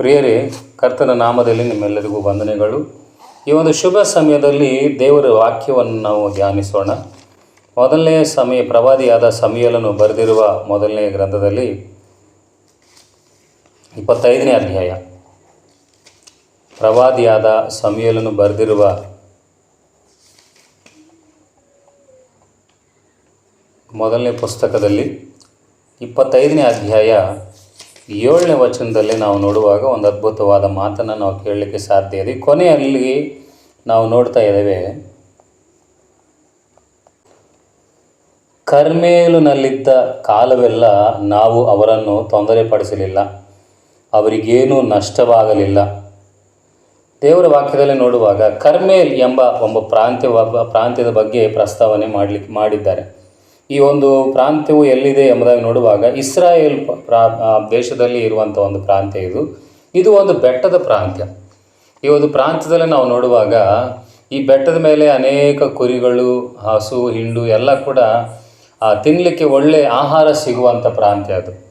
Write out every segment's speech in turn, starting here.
ಪ್ರಿಯರೇ, ಕರ್ತನ ನಾಮದಲ್ಲಿ ನಿಮ್ಮೆಲ್ಲರಿಗೂ ವಂದನೆಗಳು. ಈ ಒಂದು ಶುಭ ಸಮಯದಲ್ಲಿ ದೇವರ ವಾಕ್ಯವನ್ನು ನಾವು ಧ್ಯಾನಿಸೋಣ. ಮೊದಲನೇ ಸಮಯ, ಪ್ರವಾದಿಯಾದ ಸಮಯಲನ್ನು ಬರೆದಿರುವ ಮೊದಲನೇ ಗ್ರಂಥದಲ್ಲಿ ಇಪ್ಪತ್ತೈದನೇ ಅಧ್ಯಾಯ. ಪ್ರವಾದಿಯಾದ ಸಮಯಲನ್ನು ಬರೆದಿರುವ ಮೊದಲನೇ ಪುಸ್ತಕದಲ್ಲಿ ಇಪ್ಪತ್ತೈದನೇ ಅಧ್ಯಾಯ ಏಳನೇ ವಚನದಲ್ಲಿ ನಾವು ನೋಡುವಾಗ ಒಂದು ಅದ್ಭುತವಾದ ಮಾತನ್ನು ನಾವು ಕೇಳಲಿಕ್ಕೆ ಸಾಧ್ಯ ಇದೆ. ಕೊನೆಯಲ್ಲಿ ನಾವು ನೋಡ್ತಾ ಇದ್ದೇವೆ, ಕರ್ಮೇಲಿನಲ್ಲಿದ್ದ ಕಾಲವೆಲ್ಲ ನಾವು ಅವರನ್ನು ತೊಂದರೆಪಡಿಸಲಿಲ್ಲ, ಅವರಿಗೇನೂ ನಷ್ಟವಾಗಲಿಲ್ಲ. ದೇವರ ವಾಕ್ಯದಲ್ಲಿ ನೋಡುವಾಗ ಕರ್ಮೇಲ್ ಎಂಬ ಒಬ್ಬ ಪ್ರಾಂತ್ಯ ಪ್ರಾಂತ್ಯದ ಬಗ್ಗೆ ಪ್ರಸ್ತಾವನೆ ಮಾಡಲಿಕ್ಕೆ ಮಾಡಿದ್ದಾರೆ. ಈ ಒಂದು ಪ್ರಾಂತ್ಯವು ಎಲ್ಲಿದೆ ಎಂಬುದಾಗಿ ನೋಡುವಾಗ ಇಸ್ರಾಯೇಲ್ ಪ್ರಾ ದೇಶದಲ್ಲಿ ಇರುವಂಥ ಒಂದು ಪ್ರಾಂತ್ಯ ಇದು. ಇದು ಒಂದು ಬೆಟ್ಟದ ಪ್ರಾಂತ್ಯ. ಈ ಒಂದು ಪ್ರಾಂತ್ಯದಲ್ಲಿ ನಾವು ನೋಡುವಾಗ ಈ ಬೆಟ್ಟದ ಮೇಲೆ ಅನೇಕ ಕುರಿಗಳು, ಹಸು, ಹಿಂಡು ಎಲ್ಲ ಕೂಡ ತಿನ್ನಲಿಕ್ಕೆ ಒಳ್ಳೆಯ ಆಹಾರ ಸಿಗುವಂಥ ಪ್ರಾಂತ್ಯ ಅದು.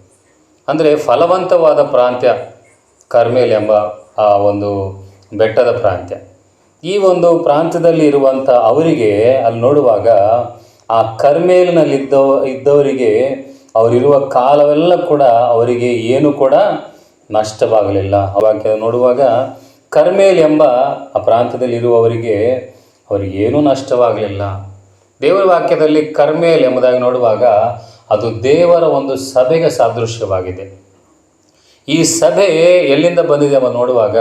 ಅಂದರೆ ಫಲವಂತವಾದ ಪ್ರಾಂತ್ಯ ಕರ್ಮೇಲ್ ಎಂಬ, ಆ, ಒಂದು ಬೆಟ್ಟದ ಪ್ರಾಂತ್ಯ. ಈ ಒಂದು ಪ್ರಾಂತ್ಯದಲ್ಲಿ ಇರುವಂಥ ಅವರಿಗೆ ಅಲ್ಲಿ ನೋಡುವಾಗ ಆ ಕರ್ಮೇಲಿನಲ್ಲಿದ್ದವ, ಇದ್ದವರಿಗೆ ಅವರಿರುವ ಕಾಲವೆಲ್ಲ ಕೂಡ ಅವರಿಗೆ ಏನು ಕೂಡ ನಷ್ಟವಾಗಲಿಲ್ಲ. ಅವಾಗ ನೋಡುವಾಗ ಕರ್ಮೇಲ್ ಎಂಬ ಆ ಪ್ರಾಂತ್ಯದಲ್ಲಿರುವವರಿಗೆ ಇರುವವರಿಗೆ ಏನೂ ನಷ್ಟವಾಗಲಿಲ್ಲ. ದೇವರ ವಾಕ್ಯದಲ್ಲಿ ಕರ್ಮೇಲ್ ಎಂಬುದಾಗಿ ನೋಡುವಾಗ ಅದು ದೇವರ ಒಂದು ಸಭೆಗೆ ಸಾದೃಶ್ಯವಾಗಿದೆ. ಈ ಸಭೆ ಎಲ್ಲಿಂದ ಬಂದಿದೆ ಎಂಬ ನೋಡುವಾಗ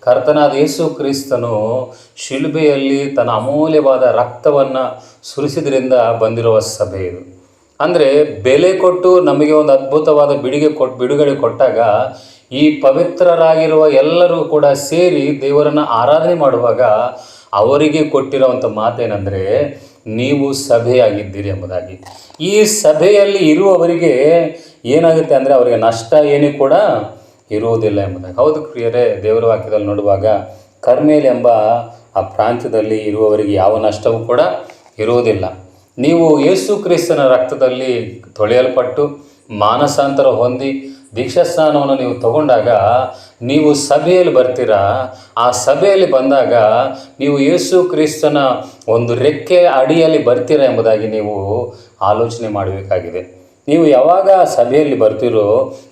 ಕರ್ತನಾದ ಯೇಸು ಕ್ರಿಸ್ತನು ಶಿಲುಬೆಯಲ್ಲಿ ತನ್ನ ಅಮೂಲ್ಯವಾದ ರಕ್ತವನ್ನು ಸುರಿಸಿದ್ರಿಂದ ಬಂದಿರುವ ಸಭೆ ಇದು. ಅಂದರೆ ಬೆಲೆ ಕೊಟ್ಟು ನಮಗೆ ಒಂದು ಅದ್ಭುತವಾದ ಬಿಡುಗೆ ಕೊಟ್ಟು ಬಿಡುಗಡೆ ಕೊಟ್ಟಾಗ ಈ ಪವಿತ್ರರಾಗಿರುವ ಎಲ್ಲರೂ ಕೂಡ ಸೇರಿ ದೇವರನ್ನು ಆರಾಧನೆ ಮಾಡುವಾಗ ಅವರಿಗೆ ಕೊಟ್ಟಿರುವಂಥ ಮಾತೇನೆಂದರೆ ನೀವು ಸಭೆಯಾಗಿದ್ದೀರಿ ಎಂಬುದಾಗಿ. ಈ ಸಭೆಯಲ್ಲಿ ಇರುವವರಿಗೆ ಏನಾಗುತ್ತೆ ಅಂದರೆ ಅವರಿಗೆ ನಷ್ಟ ಏನೂ ಕೂಡ ಇರುವುದಿಲ್ಲ ಎಂಬುದಾಗಿ. ಹೌದು ಪ್ರಿಯರೇ, ದೇವರ ವಾಕ್ಯದಲ್ಲಿ ನೋಡುವಾಗ ಕರ್ಮೇಲ್ ಎಂಬ ಆ ಪ್ರಾಂತ್ಯದಲ್ಲಿ ಇರುವವರಿಗೆ ಯಾವ ನಷ್ಟವೂ ಕೂಡ ಇರುವುದಿಲ್ಲ. ನೀವು ಯೇಸು ಕ್ರಿಸ್ತನ ರಕ್ತದಲ್ಲಿ ತೊಳೆಯಲ್ಪಟ್ಟು ಮಾನಸಾಂತರ ಹೊಂದಿ ದೀಕ್ಷಾಸ್ನಾನವನ್ನು ನೀವು ತಗೊಂಡಾಗ ನೀವು ಸಭೆಯಲ್ಲಿ ಬರ್ತೀರಾ? ಆ ಸಭೆಯಲ್ಲಿ ಬಂದಾಗ ನೀವು ಯೇಸು ಕ್ರಿಸ್ತನ ಒಂದು ರೆಕ್ಕೆ ಅಡಿಯಲ್ಲಿ ಬರ್ತೀರಾ ಎಂಬುದಾಗಿ ನೀವು ಆಲೋಚನೆ ಮಾಡಬೇಕಾಗಿದೆ. ನೀವು ಯಾವಾಗ ಸಭೆಯಲ್ಲಿ ಬರ್ತೀರೋ,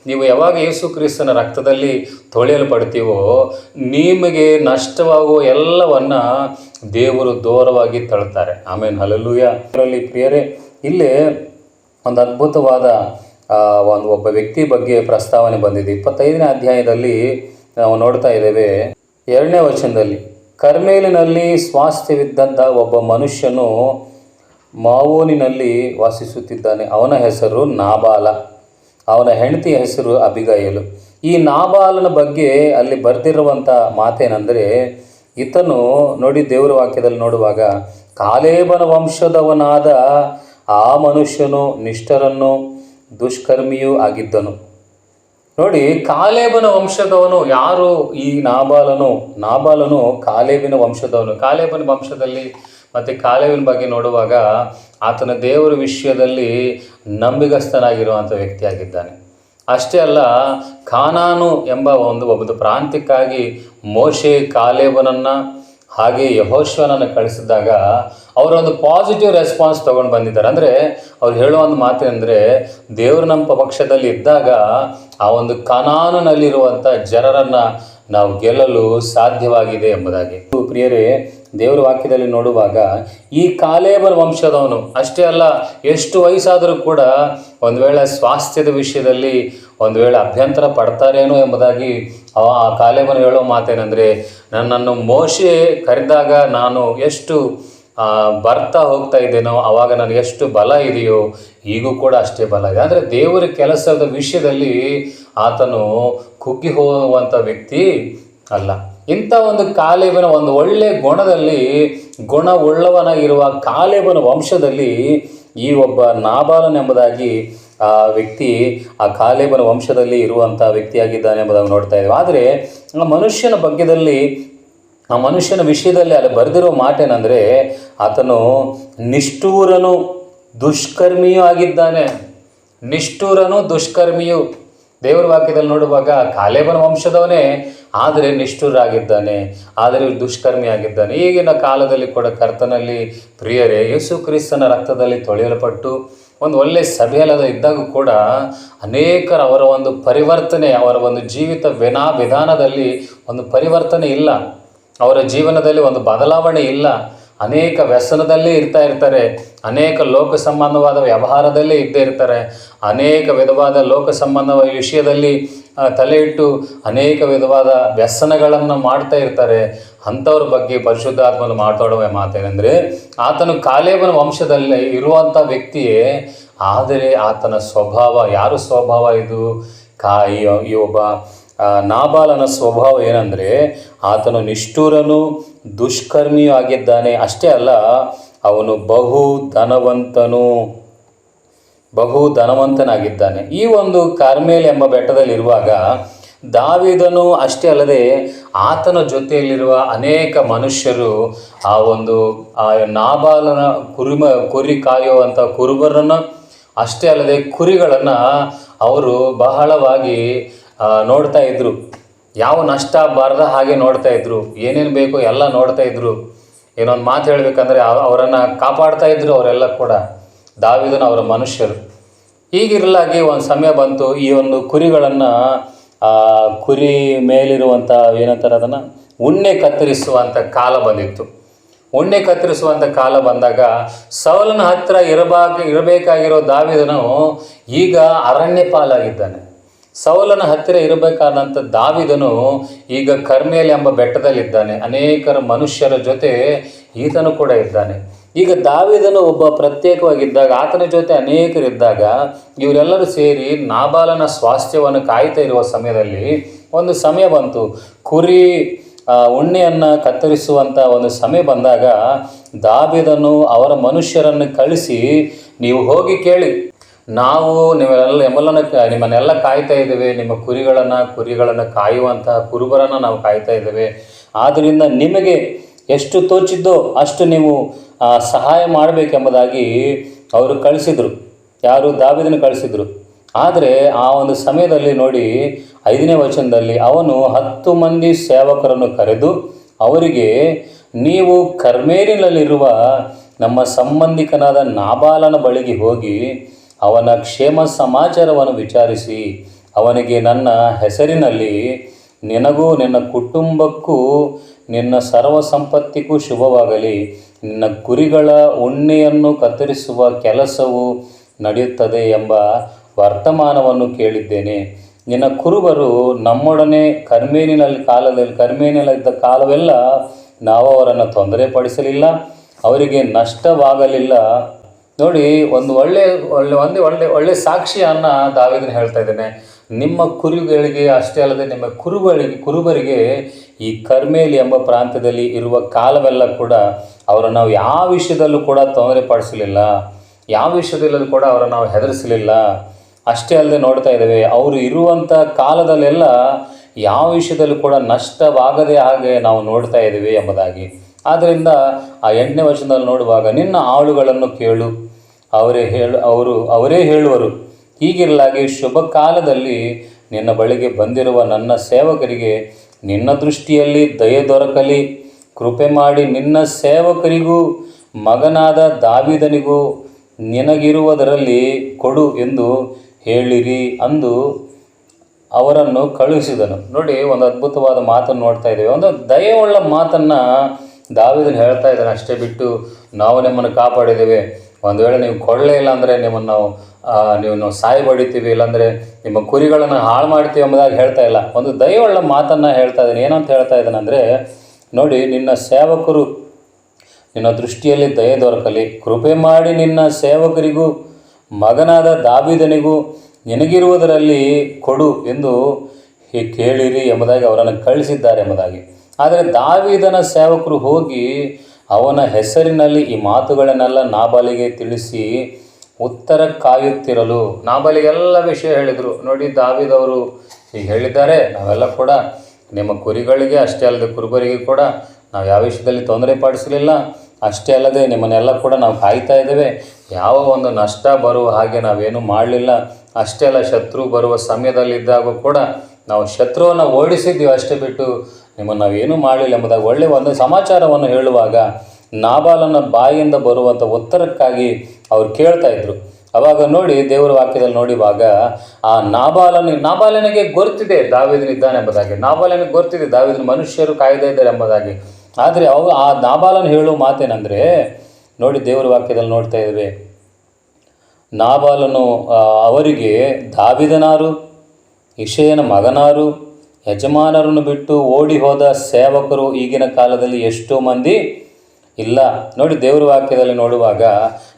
ನೀವು ಯಾವಾಗ ಯೇಸು ಕ್ರಿಸ್ತನ ರಕ್ತದಲ್ಲಿ ತೊಳೆಯಲ್ಪಡ್ತೀವೋ, ನಿಮಗೆ ನಷ್ಟವಾಗುವ ಎಲ್ಲವನ್ನ ದೇವರು ದೂರವಾಗಿ ತಳ್ತಾರೆ. ಆಮೇಲೆ ಹಲಲುಯ ಅದರಲ್ಲಿ ಪ್ರಿಯರೇ, ಇಲ್ಲೇ ಒಂದು ಅದ್ಭುತವಾದ ಒಂದು ಒಬ್ಬ ವ್ಯಕ್ತಿ ಬಗ್ಗೆ ಪ್ರಸ್ತಾವನೆ ಬಂದಿದೆ. ಇಪ್ಪತ್ತೈದನೇ ಅಧ್ಯಾಯದಲ್ಲಿ ನಾವು ನೋಡ್ತಾ ಇದ್ದೇವೆ, ಎರಡನೇ ವಚನದಲ್ಲಿ, ಕರ್ಮೇಲಿನಲ್ಲಿ ಸ್ವಾಸ್ಥ್ಯವಿದ್ದಂಥ ಒಬ್ಬ ಮನುಷ್ಯನು ಮಾವೋನಿನಲ್ಲಿ ವಾಸಿಸುತ್ತಿದ್ದಾನೆ. ಅವನ ಹೆಸರು ನಾಬಾಲ. ಅವನ ಹೆಂಡತಿಯ ಹೆಸರು ಅಬಿಗಾಯಲು ಈ ನಾಬಾಲನ ಬಗ್ಗೆ ಅಲ್ಲಿ ಬರೆದಿರುವಂಥ ಮಾತೇನೆಂದರೆ, ಈತನು ನೋಡಿ ದೇವರ ವಾಕ್ಯದಲ್ಲಿ ನೋಡುವಾಗ, ಕಾಲೇಬನ ವಂಶದವನಾದ ಆ ಮನುಷ್ಯನು ನಿಷ್ಠರನ್ನು ದುಷ್ಕರ್ಮಿಯೂ ಆಗಿದ್ದನು. ನೋಡಿ, ಕಾಲೇಬನ ವಂಶದವನು ಯಾರು? ಈ ನಾಬಾಲನು ನಾಬಾಲನು ಕಾಲೇಬಿನ ವಂಶದವನು. ಕಾಲೇಬನ ವಂಶದಲ್ಲಿ ಮತ್ತು ಕಾಲೇವಿನ ಬಗ್ಗೆ ನೋಡುವಾಗ ಆತನ ದೇವರ ವಿಷಯದಲ್ಲಿ ನಂಬಿಗಸ್ತನಾಗಿರುವಂಥ ವ್ಯಕ್ತಿಯಾಗಿದ್ದಾನೆ. ಅಷ್ಟೇ ಅಲ್ಲ ಖಾನಾನು ಎಂಬ ಒಂದು ಒಬ್ಬ ಪ್ರಾಂತ್ಯಕ್ಕಾಗಿ ಮೋಶೆ ಕಾಲೇಬನನ್ನು ಹಾಗೆ ಯಹೋಶ್ವನನ್ನು ಕಳಿಸಿದಾಗ ಅವರೊಂದು ಪಾಸಿಟಿವ್ ರೆಸ್ಪಾನ್ಸ್ ತೊಗೊಂಡು ಬಂದಿದ್ದಾರೆ. ಅಂದರೆ ಅವ್ರು ಹೇಳೋ ಒಂದು ಮಾತೇನೆಂದರೆ, ದೇವರು ನಮ್ಮ ಪಕ್ಷದಲ್ಲಿ ಇದ್ದಾಗ ಆ ಒಂದು ಕಾನಾನಿನಲ್ಲಿರುವಂಥ ಜನರನ್ನು ನಾವು ಗೆಲ್ಲಲು ಸಾಧ್ಯವಾಗಿದೆ ಎಂಬುದಾಗಿ. ಪ್ರಿಯರೇ ದೇವರ ವಾಕ್ಯದಲ್ಲಿ ನೋಡುವಾಗ ಈ ಕಾಲೇಬನ ವಂಶದವನು, ಅಷ್ಟೇ ಅಲ್ಲ, ಎಷ್ಟು ವಯಸ್ಸಾದರೂ ಕೂಡ ಒಂದು ವೇಳೆ ಸ್ವಾಸ್ಥ್ಯದ ವಿಷಯದಲ್ಲಿ ಒಂದು ವೇಳೆ ಅಭ್ಯಂತರ ಪಡ್ತಾರೇನೋ ಎಂಬುದಾಗಿ ಅವ ಆ ಕಾಲೇಬನು ಹೇಳೋ ಮಾತೇನೆಂದರೆ, ನನ್ನನ್ನು ಮೋಶೆ ಕರೆದಾಗ ನಾನು ಎಷ್ಟು ಬರ್ತಾ ಹೋಗ್ತಾ ಇದ್ದೇನೋ ಆವಾಗ ನನಗೆ ಎಷ್ಟು ಬಲ ಇದೆಯೋ, ಈಗೂ ಕೂಡ ಅಷ್ಟೇ ಬಲ ಇದೆ. ಅಂದರೆ ದೇವರ ಕೆಲಸದ ವಿಷಯದಲ್ಲಿ ಆತನು ಕುಗ್ಗಿ ಹೋಗುವಂಥ ವ್ಯಕ್ತಿ ಅಲ್ಲ. ಇಂಥ ಒಂದು ಕಾಲೇಬನ ಒಂದು ಒಳ್ಳೆ ಗುಣದಲ್ಲಿ ಗುಣವುಳ್ಳವನಾಗಿರುವ ಕಾಲೇಬನ ವಂಶದಲ್ಲಿ ಈ ಒಬ್ಬ ನಾಬಾಲನ್ ಎಂಬುದಾಗಿ ಆ ವ್ಯಕ್ತಿ ಆ ಕಾಲೇಬನ ವಂಶದಲ್ಲಿ ಇರುವಂಥ ವ್ಯಕ್ತಿಯಾಗಿದ್ದಾನೆ ಎಂಬುದಾಗಿ ನೋಡ್ತಾ ಇದ್ದೇವೆ. ಆದರೆ ಆ ಮನುಷ್ಯನ ಬಗ್ಗೆದಲ್ಲಿ ಆ ಮನುಷ್ಯನ ವಿಷಯದಲ್ಲಿ ಅಲ್ಲಿ ಬರೆದಿರೋ ಮಾತೇನೆಂದರೆ ಆತನು ನಿಷ್ಠೂರನು ದುಷ್ಕರ್ಮಿಯೂ ಆಗಿದ್ದಾನೆ. ನಿಷ್ಠೂರನು ದುಷ್ಕರ್ಮಿಯು. ದೇವರ ವಾಕ್ಯದಲ್ಲಿ ನೋಡುವಾಗ ಕಾಲೇಬನ ವಂಶದವನೇ, ಆದರೆ ನಿಷ್ಠುರಾಗಿದ್ದಾನೆ, ಆದರೆ ದುಷ್ಕರ್ಮಿಯಾಗಿದ್ದಾನೆ. ಈಗಿನ ಕಾಲದಲ್ಲಿ ಕೂಡ ಕರ್ತನಲ್ಲಿ ಪ್ರಿಯರೇ, ಯೇಸು ಕ್ರಿಸ್ತನ ರಕ್ತದಲ್ಲಿ ತೊಳೆಯಲ್ಪಟ್ಟು ಒಂದು ಒಳ್ಳೆಯ ಸಭೆಯಲ್ಲದ ಇದ್ದಾಗ ಕೂಡ ಅನೇಕರ ಅವರ ಒಂದು ಪರಿವರ್ತನೆ, ಅವರ ಒಂದು ಜೀವಿತ ವಿನಾ ವಿಧಾನದಲ್ಲಿ ಒಂದು ಪರಿವರ್ತನೆ ಇಲ್ಲ. ಅವರ ಜೀವನದಲ್ಲಿ ಒಂದು ಬದಲಾವಣೆ ಇಲ್ಲ. ಅನೇಕ ವ್ಯಸನದಲ್ಲೇ ಇರ್ತಾ ಇರ್ತಾರೆ, ಅನೇಕ ಲೋಕ ಸಂಬಂಧವಾದ ವ್ಯವಹಾರದಲ್ಲೇ ಇದ್ದೇ ಇರ್ತಾರೆ, ಅನೇಕ ವಿಧವಾದ ಲೋಕ ಸಂಬಂಧವಾದ ವಿಷಯದಲ್ಲಿ ತಲೆ ಇಟ್ಟು ಅನೇಕ ವಿಧವಾದ ವ್ಯಸನಗಳನ್ನು ಮಾಡ್ತಾ ಇರ್ತಾರೆ. ಅಂಥವ್ರ ಬಗ್ಗೆ ಪರಿಶುದ್ಧಾತ್ಮನು ಮಾತಾಡುವ ಮಾತೇನೆಂದರೆ, ಆತನು ಕಾಲೇಬನ ವಂಶದಲ್ಲಿ ಇರುವಂಥ ವ್ಯಕ್ತಿಯೇ, ಆದರೆ ಆತನ ಸ್ವಭಾವ, ಯಾರು ಸ್ವಭಾವ ಇದು? ಕಾಯಿ ಈ ಒಬ್ಬ ನಾಬಾಲನ ಸ್ವಭಾವ ಏನಂದರೆ ಆತನು ನಿಷ್ಠೂರನು ದುಷ್ಕರ್ಮಿಯೂ ಆಗಿದ್ದಾನೆ ಅಷ್ಟೇ ಅಲ್ಲ, ಅವನು ಬಹು ಧನವಂತನು ಬಹು ಧನವಂತನಾಗಿದ್ದಾನೆ ಈ ಒಂದು ಕಾರ್ಮೇಲ್ ಎಂಬ ಬೆಟ್ಟದಲ್ಲಿರುವಾಗ ದಾವಿದನು ಅಷ್ಟೇ ಅಲ್ಲದೆ ಆತನ ಜೊತೆಯಲ್ಲಿರುವ ಅನೇಕ ಮನುಷ್ಯರು ಆ ಒಂದು, ಆ ನಾಬಾಲನ ಕುರಿಮ, ಕುರಿ ಕಾಯುವಂಥ ಕುರುಬರನ್ನು, ಅಷ್ಟೇ ಅಲ್ಲದೆ ಕುರಿಗಳನ್ನು ಅವರು ಬಹಳವಾಗಿ ನೋಡ್ತಾ ಇದ್ದರು ಯಾವ ನಷ್ಟ ಬಾರದ ಹಾಗೆ ನೋಡ್ತಾ ಇದ್ದರು ಏನೇನು ಬೇಕೋ ಎಲ್ಲ ನೋಡ್ತಾ ಇದ್ರು. ಏನೊಂದು ಮಾತು ಹೇಳಬೇಕಂದ್ರೆ ಅವರನ್ನು ಕಾಪಾಡ್ತಾ ಇದ್ದರು ಅವರೆಲ್ಲ ಕೂಡ. ದಾವಿದನ ಅವರ ಮನುಷ್ಯರು. ಹೀಗಿರಲಾಗಿ ಒಂದು ಸಮಯ ಬಂತು. ಈ ಒಂದು ಕುರಿಗಳನ್ನು ಕುರಿ ಮೇಲಿರುವಂಥ ಏನಂತಾರೆ ಅದನ್ನು? ಉಣ್ಣೆ ಕತ್ತರಿಸುವಂಥ ಕಾಲ ಬಂದಿತ್ತು. ಉಣ್ಣೆ ಕತ್ತರಿಸುವಂಥ ಕಾಲ ಬಂದಾಗ ಸೌಲನ ಹತ್ತಿರ ಇರಬಾಗ ಇರಬೇಕಾಗಿರೋ ದಾವಿದನು ಈಗ ಅರಣ್ಯ ಪಾಲಾಗಿದ್ದಾನೆ ಸೌಲನ ಹತ್ತಿರ ಇರಬೇಕಾದಂಥ ದಾವಿದನು ಈಗ ಕರ್ಮೇಲ್ ಎಂಬ ಬೆಟ್ಟದಲ್ಲಿದ್ದಾನೆ. ಅನೇಕರ ಮನುಷ್ಯರ ಜೊತೆ ಈತನು ಕೂಡ ಇದ್ದಾನೆ. ಈಗ ದಾವಿದನು ಒಬ್ಬ ಪ್ರತ್ಯೇಕವಾಗಿದ್ದಾಗ, ಆತನ ಜೊತೆ ಅನೇಕರಿದ್ದಾಗ ಇವರೆಲ್ಲರೂ ಸೇರಿ ನಾಬಾಲನ ಸ್ವಾಸ್ಥ್ಯವನ್ನು ಕಾಯ್ತಾ ಇರುವ ಸಮಯದಲ್ಲಿ ಒಂದು ಸಮಯ ಬಂತು. ಕುರಿ ಉಣ್ಣೆಯನ್ನು ಕತ್ತರಿಸುವಂಥ ಒಂದು ಸಮಯ ಬಂದಾಗ, ದಾವಿದನು ಅವರ ಮನುಷ್ಯರನ್ನು ಕಳಿಸಿ, ನೀವು ಹೋಗಿ ಕೇಳಿ. ನಾವು ನಿಮ್ಮೆಲ್ಲ ಎಮ್ಮಲನ್ನ ನಿಮ್ಮನ್ನೆಲ್ಲ ಕಾಯ್ತಾ ಇದ್ದೇವೆ. ನಿಮ್ಮ ಕುರಿಗಳನ್ನು ಕುರಿಗಳನ್ನು ಕಾಯುವಂತಹ ಕುರುಬರನ್ನು ನಾವು ಕಾಯ್ತಾ ಇದ್ದೇವೆ. ಆದ್ದರಿಂದ ನಿಮಗೆ ಎಷ್ಟು ತೋಚಿದ್ದೋ ಅಷ್ಟು ನೀವು ಸಹಾಯ ಮಾಡಬೇಕೆಂಬುದಾಗಿ ಅವರು ಕಳಿಸಿದರು. ಯಾರು? ದಾವಿದನ ಕಳಿಸಿದರು. ಆದರೆ ಆ ಒಂದು ಸಮಯದಲ್ಲಿ ನೋಡಿ, ಐದನೇ ವಚನದಲ್ಲಿ ಅವನು ಹತ್ತು ಮಂದಿ ಸೇವಕರನ್ನು ಕರೆದು ಅವರಿಗೆ, ನೀವು ಕರ್ಮೇರಿನಲ್ಲಿರುವ ನಮ್ಮ ಸಂಬಂಧಿಕನಾದ ನಾಬಾಲನ ಬಳಿಗೆ ಹೋಗಿ ಅವನ ಕ್ಷೇಮ ಸಮಾಚಾರವನ್ನು ವಿಚಾರಿಸಿ, ಅವನಿಗೆ ನನ್ನ ಹೆಸರಿನಲ್ಲಿ, ನಿನಗೂ ನಿನ್ನ ಕುಟುಂಬಕ್ಕೂ ನಿನ್ನ ಸರ್ವ ಸಂಪತ್ತಿಗೂ ಶುಭವಾಗಲಿ. ನಿನ್ನ ಕುರಿಗಳ ಉಣ್ಣೆಯನ್ನು ಕತ್ತರಿಸುವ ಕೆಲಸವು ನಡೆಯುತ್ತದೆ ಎಂಬ ವರ್ತಮಾನವನ್ನು ಕೇಳಿದ್ದೇನೆ. ನಿನ್ನ ಕುರುಬರು ನಮ್ಮೊಡನೆ ಕರ್ಮೇನಿನಲ್ಲಿ ಕಾಲದಲ್ಲಿ ಕರ್ಮೇನಿನಲ್ಲಿದ್ದ ಕಾಲವೆಲ್ಲ ನಾವು ಅವರನ್ನು ತೊಂದರೆ ಪಡಿಸಲಿಲ್ಲ ಅವರಿಗೆ ನಷ್ಟವಾಗಲಿಲ್ಲ. ನೋಡಿ, ಒಂದು ಒಳ್ಳೆ ಒಳ್ಳೆ, ಒಂದು ಒಳ್ಳೆ ಒಳ್ಳೆ ಸಾಕ್ಷಿಯನ್ನು ದಾವಿದನ ಹೇಳ್ತಾ ಇದ್ದೇನೆ. ನಿಮ್ಮ ಕುರಿಗಳಿಗೆ ಅಷ್ಟೇ ಅಲ್ಲದೆ ನಿಮ್ಮ ಕುರುಗಳಿಗೆ, ಕುರುಬರಿಗೆ ಈ ಕರ್ಮೇಲಿ ಎಂಬ ಪ್ರಾಂತ್ಯದಲ್ಲಿ ಇರುವ ಕಾಲವೆಲ್ಲ ಕೂಡ ಅವರನ್ನು ನಾವು ಯಾವ ವಿಷಯದಲ್ಲೂ ಕೂಡ ತೊಂದರೆ ಪಡಿಸಲಿಲ್ಲ. ಯಾವ ವಿಷಯದಲ್ಲೂ ಕೂಡ ಅವರನ್ನು ನಾವು ಹೆದರಿಸಲಿಲ್ಲ. ಅಷ್ಟೇ ಅಲ್ಲದೆ ನೋಡ್ತಾ ಇದ್ದೇವೆ, ಅವರು ಇರುವಂಥ ಕಾಲದಲ್ಲೆಲ್ಲ ಯಾವ ವಿಷಯದಲ್ಲೂ ಕೂಡ ನಷ್ಟವಾಗದೆ ಹಾಗೆ ನಾವು ನೋಡ್ತಾ ಇದ್ದೀವಿ ಎಂಬುದಾಗಿ. ಆದ್ದರಿಂದ ಆ ಎಂಟನೇ ವರ್ಷದಲ್ಲಿ ನೋಡುವಾಗ, ನಿನ್ನ ಆಳುಗಳನ್ನು ಕೇಳು. ಅವರೇ ಹೇಳ, ಅವರು, ಅವರೇ ಹೇಳುವರು. ಹೀಗಿರಲಾಗಿ ಶುಭ ಕಾಲದಲ್ಲಿ ನಿನ್ನ ಬಳಿಗೆ ಬಂದಿರುವ ನನ್ನ ಸೇವಕರಿಗೆ ನಿನ್ನ ದೃಷ್ಟಿಯಲ್ಲಿ ದಯೆ ದೊರಕಲಿ. ಕೃಪೆ ಮಾಡಿ ನಿನ್ನ ಸೇವಕರಿಗೂ, ಮಗನಾದ ದಾವಿದನಿಗೂ ನಿನಗಿರುವುದರಲ್ಲಿ ಕೊಡು ಎಂದು ಹೇಳಿರಿ ಅಂದು ಅವರನ್ನು ಕಳುಹಿಸಿದನು. ನೋಡಿ, ಒಂದು ಅದ್ಭುತವಾದ ಮಾತನ್ನು ನೋಡ್ತಾ ಇದ್ದೇವೆ. ಒಂದು ದಯವುಳ್ಳ ಮಾತನ್ನು ದಾವಿದನು ಹೇಳ್ತಾ ಇದ್ದಾನೆ, ಅಷ್ಟೇ ಬಿಟ್ಟು ನಾವು ನಿಮ್ಮನ್ನು ಕಾಪಾಡಿದ್ದೇವೆ. ಒಂದು ವೇಳೆ ನೀವು ಕೊಡಲೇ ಇಲ್ಲ ಅಂದರೆ ನಿಮ್ಮನ್ನು ನಾವು ನೀವು ಸಾಯಿ ಬಡಿತೀವಿ, ಇಲ್ಲಾಂದರೆ ನಿಮ್ಮ ಕುರಿಗಳನ್ನು ಹಾಳು ಮಾಡ್ತೀವಿ ಎಂಬುದಾಗಿ ಹೇಳ್ತಾ ಇಲ್ಲ. ಒಂದು ದಯವುಳ್ಳ ಮಾತನ್ನು ಹೇಳ್ತಾ ಇದ್ದೀನಿ. ಏನಂತ ಹೇಳ್ತಾ ಇದ್ದಾನೆ ಅಂದರೆ, ನೋಡಿ, ನಿನ್ನ ಸೇವಕರು, ನಿನ್ನ ದೃಷ್ಟಿಯಲ್ಲಿ ದಯೆ ದೊರಕಲಿ. ಕೃಪೆ ಮಾಡಿ ನಿನ್ನ ಸೇವಕರಿಗೂ, ಮಗನಾದ ದಾವಿದನಿಗೂ ನಿನಗಿರುವುದರಲ್ಲಿ ಕೊಡು ಎಂದು ಕೇಳಿರಿ ಎಂಬುದಾಗಿ ಅವರನ್ನು ಕಳಿಸಿದ್ದಾರೆ ಎಂಬುದಾಗಿ. ಆದರೆ ದಾವಿದನ ಸೇವಕರು ಹೋಗಿ ಅವನ ಹೆಸರಿನಲ್ಲಿ ಈ ಮಾತುಗಳನ್ನೆಲ್ಲ ನಾಬಾಲಿಗೆ ತಿಳಿಸಿ ಉತ್ತರ ಕಾಯುತ್ತಿರಲು ನಾಬಾಲಿಗೆಲ್ಲ ವಿಷಯ ಹೇಳಿದರು. ನೋಡಿ ದಾವಿದವರು ಈಗ ಹೇಳಿದ್ದಾರೆ. ನಾವೆಲ್ಲ ಕೂಡ ನಿಮ್ಮ ಕುರಿಗಳಿಗೆ, ಅಷ್ಟೇ ಅಲ್ಲದೆ ಕುರುಬರಿಗೆ ಕೂಡ ನಾವು ಯಾವ ವಿಷಯದಲ್ಲಿ ತೊಂದರೆ ಪಡಿಸಲಿಲ್ಲ, ಅಷ್ಟೇ ಅಲ್ಲದೆ ನಿಮ್ಮನ್ನೆಲ್ಲ ಕೂಡ ನಾವು ಕಾಯ್ತಾ ಇದ್ದೇವೆ. ಯಾವ ಒಂದು ನಷ್ಟ ಬರುವ ಹಾಗೆ ನಾವೇನು ಮಾಡಲಿಲ್ಲ. ಅಷ್ಟೇ ಅಲ್ಲ, ಶತ್ರು ಬರುವ ಸಮಯದಲ್ಲಿದ್ದಾಗ ಕೂಡ ನಾವು ಶತ್ರುವನ್ನು ಓಡಿಸಿದ್ದೀವಿ ಅಷ್ಟೇ ಬಿಟ್ಟು ನಿಮ್ಮನ್ನು ನಾವೇನೂ ಮಾಡಲಿಲ್ಲ ಎಂಬುದಾಗಿ ಒಳ್ಳೆಯ ಒಂದು ಸಮಾಚಾರವನ್ನು ಹೇಳುವಾಗ ನಾಬಾಲನ ಬಾಯಿಯಿಂದ ಬರುವಂಥ ಉತ್ತರಕ್ಕಾಗಿ ಅವರು ಕೇಳ್ತಾ ಇದ್ರು. ಅವಾಗ ನೋಡಿ ದೇವರ ವಾಕ್ಯದಲ್ಲಿ ನೋಡಿವಾಗ, ಆ ನಾಬಾಲನ, ನಾಬಾಲನಿಗೆ ಗೊತ್ತಿದೆ ದಾವಿದನಿದ್ದಾನೆ ಎಂಬುದಾಗಿ, ನಾಬಾಲನಿಗೆ ಗೊತ್ತಿದೆ ದಾವಿದನ ಮನುಷ್ಯರು ಕಾಯ್ದೆ ಇದ್ದಾರೆ ಎಂಬುದಾಗಿ. ಆದರೆ ಅವು, ಆ ನಾಬಾಲನ ಹೇಳುವ ಮಾತೇನೆಂದರೆ, ನೋಡಿ ದೇವರ ವಾಕ್ಯದಲ್ಲಿ ನೋಡ್ತಾ ಇದ್ದೇವೆ ನಾಬಾಲನು ಅವರಿಗೆ ದಾವಿದನಾರು, ಇಷಯನ ಮಗನಾರು ಯಜಮಾನರನ್ನು ಬಿಟ್ಟು ಓಡಿ ಹೋದ ಸೇವಕರು ಈಗಿನ ಕಾಲದಲ್ಲಿ ಎಷ್ಟೋ ಮಂದಿ ಇಲ್ಲ. ನೋಡಿ ದೇವರ ವಾಕ್ಯದಲ್ಲಿ ನೋಡುವಾಗ